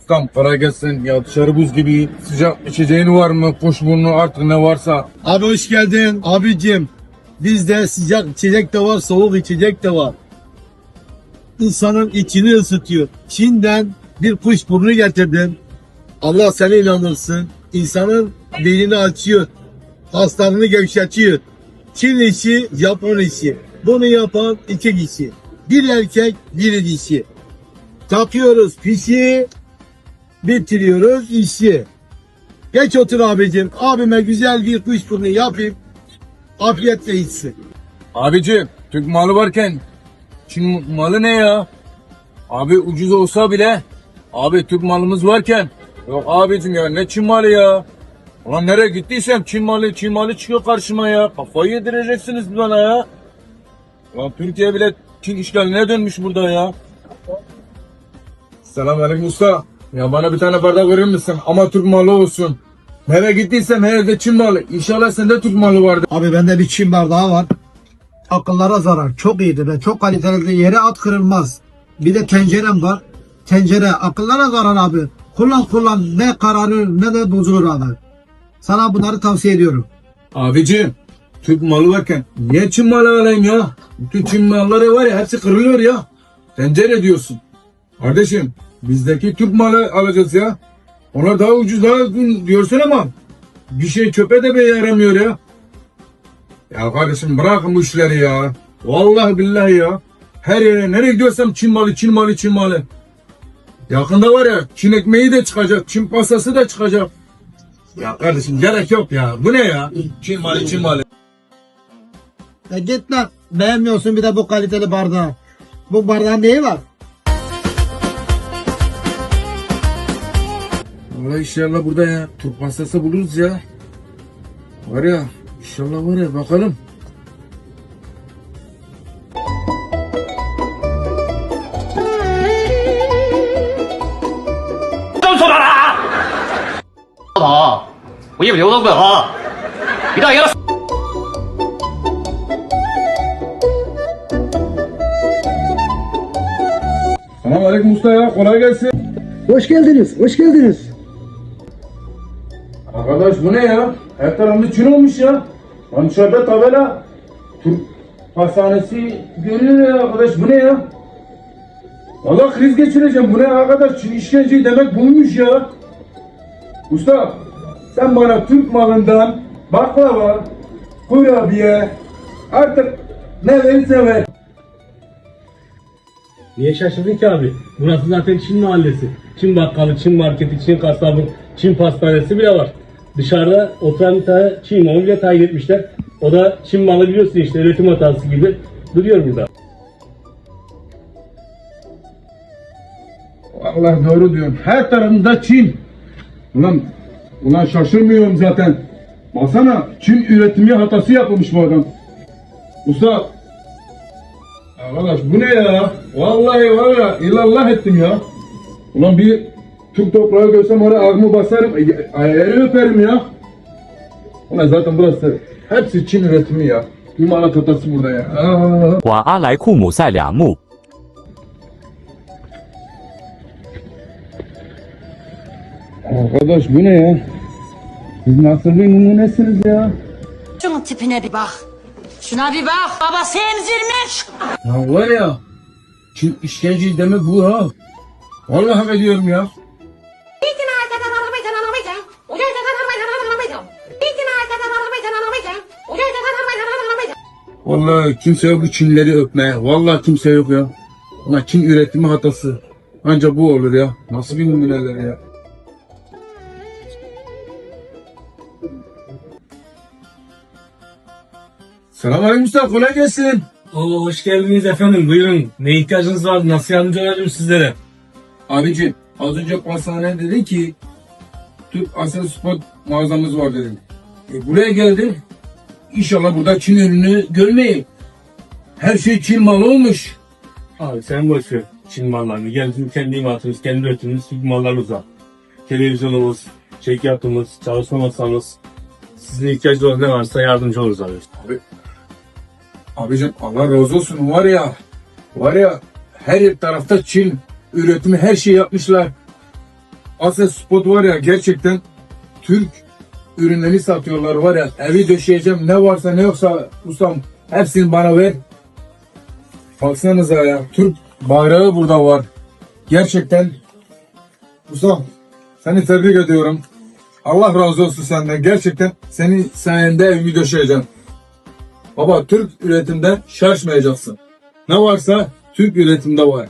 Ustam para gelsin ya dışarı buz gibi sıcak içeceğin var mı? Kuşburnu artık ne varsa. Abi hoş geldin abicim. Bizde sıcak içecek de var, soğuk içecek de var. İnsanın içini ısıtıyor. Çin'den bir kuşburnu getirdim. Allah seni inanırsın. İnsanın beynini açıyor. Haslarını gevşetiyor. Çin işi, Japon işi. Bunu yapan iki kişi. Bir erkek, bir dişi. Takıyoruz pişi, bitiriyoruz işi. Geç otur abicim. Abime güzel bir kuşburnu yapayım. Afiyetle içsin. Abicim Türk malı varken Çin malı ne ya? Abi ucuz olsa bile abi Türk malımız varken yok abicim ya ne Çin malı ya? Ulan nereye gittiysem Çin malı Çin malı çıkıyor karşıma ya. Kafayı yedireceksiniz bana ya. Ulan Türkiye bile Çin işgaline dönmüş burada ya. Selamünaleyküm usta. Ya bana bir tane bardak verir misin? Ama Türk malı olsun. Nereye gittiysem her yerde Çin malı. İnşallah sende Türk malı vardı. Abi bende bir çim bardağı var. Akıllara zarar. Çok iyidir. ve çok kaliteli. Yere at kırılmaz. Bir de tencerem var. Tencere akıllara zarar abi. Kullan kullan. Ne kararır ne de bozulur abi. Sana bunları tavsiye ediyorum. Abicim Türk malı varken niye Çin malı alayım ya? Bütün Çin malları var ya hepsi kırılıyor ya. Tencere diyorsun. Kardeşim bizdeki Türk malı alacağız ya. Ona daha ucuz daha uygun diyorsun ama bir şey çöpe de be yaramıyor ya. Ya kardeşim bırakın bu işleri ya. Vallahi billahi ya. Her yere nereye gidiyorsam Çin malı Çin malı Çin malı. Yakında var ya Çin ekmeği de çıkacak. Çin pastası da çıkacak. Ya kardeşim gerek yok ya. Bu ne ya? Çin malı Çin malı. E git lan. Beğenmiyorsun bir de bu kaliteli bardağı. Bu bardağın neyi var? Valla inşallah burada ya. Türk pastası buluruz ya. Var ya. İnşallah var ya bakalım. 봐. 뭐 입을 여는 거야. 이따 열어. Selam aleyküm usta ya. Kolay gelsin. Hoş geldiniz. Hoş geldiniz. Arkadaş bu ne ya? Her tarafında Çin olmuş ya. Lan dışarıda tabela. Türk pastanesi görüyor ya arkadaş. Bu ne ya? Valla kriz geçireceğim. Bu ne arkadaş? Çin işkence demek buymuş ya. Usta sen bana Türk malından baklava, kurabiye artık ne verirse ver. Niye şaşırdın ki abi? Burası zaten Çin mahallesi. Çin bakkalı, Çin marketi, Çin kasabı, Çin pastanesi bile var. Dışarıda oturan bir tane Çin malı bile tayin etmişler. O da Çin malı biliyorsun işte üretim hatası gibi duruyor burada. Vallahi doğru diyorsun. Her tarafında Çin. Ulan, ulan şaşırmıyorum zaten. Baksana Çin üretimi hatası yapılmış bu adam. Usta. Arkadaş bu ne ya? Vallahi var ya illallah ettim ya. Ulan bir Türk toprağı görsem oraya ağzımı basarım. ay- Ayarı öperim ya. Ulan zaten burası hepsi Çin üretimi ya. İmalat hatası burada ya. Aa. 瓦阿莱库姆塞两木。 Arkadaş bu ne ya? Siz nasıl bir numunesiniz ya? Şunun tipine bir bak. Şuna bir bak. Babası emzirmiş. Ya var ya, Çin işkence demek bu ha. Vallahi hak ediyorum ya. Vallahi kimse yok bu Çinleri öpmeye. Vallahi kimse yok ya. Ulan Çin üretimi hatası. Ancak bu olur ya. Nasıl bir numuneler ya. Selamünaleyküm usta kolay gelsin. Oo, hoş geldiniz efendim buyurun. Ne ihtiyacınız var? Nasıl yardımcı olabilirim sizlere? Abicim az önce pastane dedi ki Türk Asya Spot mağazamız var dedi. E, buraya geldim. İnşallah burada Çin ürünü görmeyin. Her şey Çin malı olmuş. Abi sen boş ver Çin mallarını. Gel bizim kendi imatımız, kendi üretimimiz, Türk mallarımız var. Televizyonumuz, çekyatımız, çalışma masamız. Sizin ihtiyacınız olan ne varsa yardımcı oluruz abi. Abi, abicim Allah razı olsun var ya var ya her tarafta Çin üretimi her şeyi yapmışlar. Asya Spot var ya gerçekten Türk ürünleri satıyorlar var ya evi döşeyeceğim ne varsa ne yoksa ustam hepsini bana ver. Baksanıza ya Türk bayrağı burada var. Gerçekten ustam seni tebrik ediyorum. Allah razı olsun senden. Gerçekten senin sayende evimi döşeyeceğim. Baba Türk üretimde şaşmayacaksın. Ne varsa Türk üretimde var.